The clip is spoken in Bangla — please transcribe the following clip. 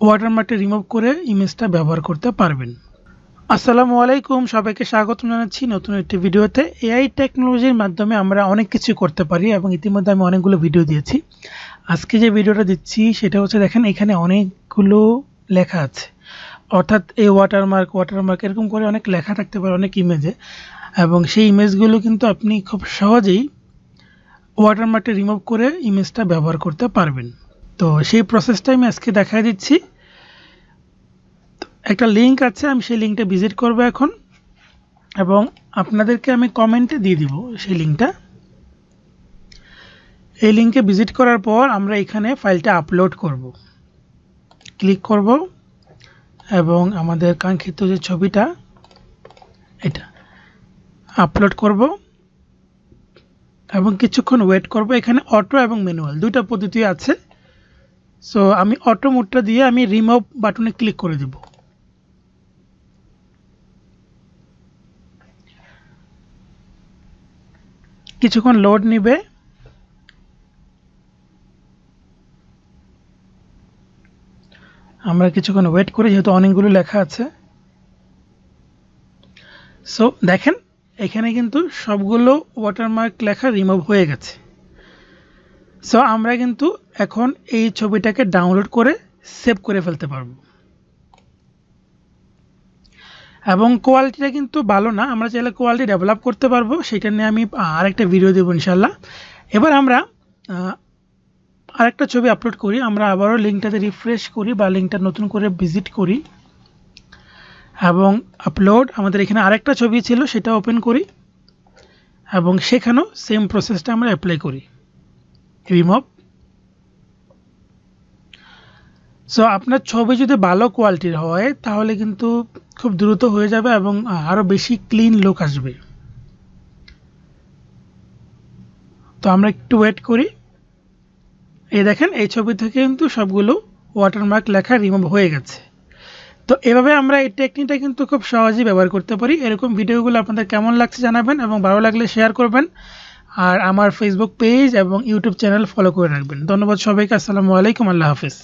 ওয়াটারমার্কটা রিমুভ করে ইমেজটা ব্যবহার করতে পারবেন আসসালামু আলাইকুম সবাইকে স্বাগত জানাচ্ছি নতুন একটি ভিডিওতে। এআই টেকনোলজির মাধ্যমে আমরা অনেক কিছু করতে পারি এবং ইতিমধ্যে আমি অনেকগুলো ভিডিও দিয়েছি। আজকে যে ভিডিওটা দিচ্ছি, সেটা হচ্ছে দেখেন, এখানে অনেকগুলো লেখা আছে। অর্থাৎ এই ওয়াটারমার্ক ওয়াটারমার্ক এরকম করে অনেক লেখা থাকতে পারে অনেক ইমেজে এবং সেই ইমেজগুলো কিন্তু আপনি খুব সহজেই ওয়াটারমার্কটা রিমুভ করে ইমেজটা ব্যবহার করতে পারবেন। তো সেই প্রসেসটা আমি আজকে দেখা দিচ্ছি। একটা লিঙ্ক আছে, আমি সেই লিঙ্কটা ভিজিট করব এখন। এবং আপনাদেরকে আমি কমেন্টে দিয়ে দিব সেই লিঙ্কটা এই লিঙ্কে ভিজিট করার পর আমরা এখানে ফাইলটা আপলোড করব। ক্লিক করব এবং আমাদের কাঙ্ক্ষিত যে ছবিটা, এটা আপলোড করব। এবং কিছুক্ষণ ওয়েট করব। এখানে অটো এবং ম্যানুয়াল দুইটা পদ্ধতি আছে। সো আমি অটো মোডটা দিয়ে আমি রিমুভ বাটনে ক্লিক করে দেব। কিছুক্ষণ লোড নিবে। আমরা কিছুক্ষণ ওয়েট করি, যেহেতু অনেকগুলো লেখা আছে। সো দেখেন, এখানে কিন্তু সবগুলো ওয়াটারমার্ক লেখা রিমুভ হয়ে গেছে। সো আমরা কিন্তু এখন এই ছবিটাকে ডাউনলোড করে সেভ করে ফেলতে পারব। এবং কোয়ালিটিটা কিন্তু ভালো না, আমরা চাইলে কোয়ালিটি ডেভেলপ করতে পারব, সেটা নিয়ে আমি আরেকটা ভিডিও দেবো ইনশাল্লাহ এবার আমরা আরেকটা ছবি আপলোড করি, আমরা আবারও লিঙ্কটাতে রিফ্রেশ করি বা লিঙ্কটা নতুন করে ভিজিট করি। এবং আপলোড আমাদের এখানে আরেকটা ছবি ছিল, সেটা ওপেন করি। এবং সেখানেও সেম প্রসেসটা আমরা অ্যাপ্লাই করি। রিমুভ সো আপনার ছবি যদি ভালো কোয়ালিটির হয়, তাহলে কিন্তু খুব দ্রুত হয়ে যাবে এবং আরও বেশি ক্লিন লুক আসবে। তো আমরা একটু ওয়েট করি। এই দেখেন, এই ছবি থেকে কিন্তু সবগুলো ওয়াটারমার্ক লেখা রিমুভ হয়ে গেছে। তো এভাবে আমরা এই টেকনিকটা কিন্তু খুব সহজেই ব্যবহার করতে পারি। এরকম ভিডিওগুলো আপনাদের কেমন লাগছে জানাবেন এবং ভালো লাগলে শেয়ার করবেন। আর আমার ফেসবুক পেজ এবং ইউটিউব চ্যানেল ফলো করে রাখবেন। ধন্যবাদ সবাইকে, আসসালামু আলাইকুম, আল্লাহ হাফিজ।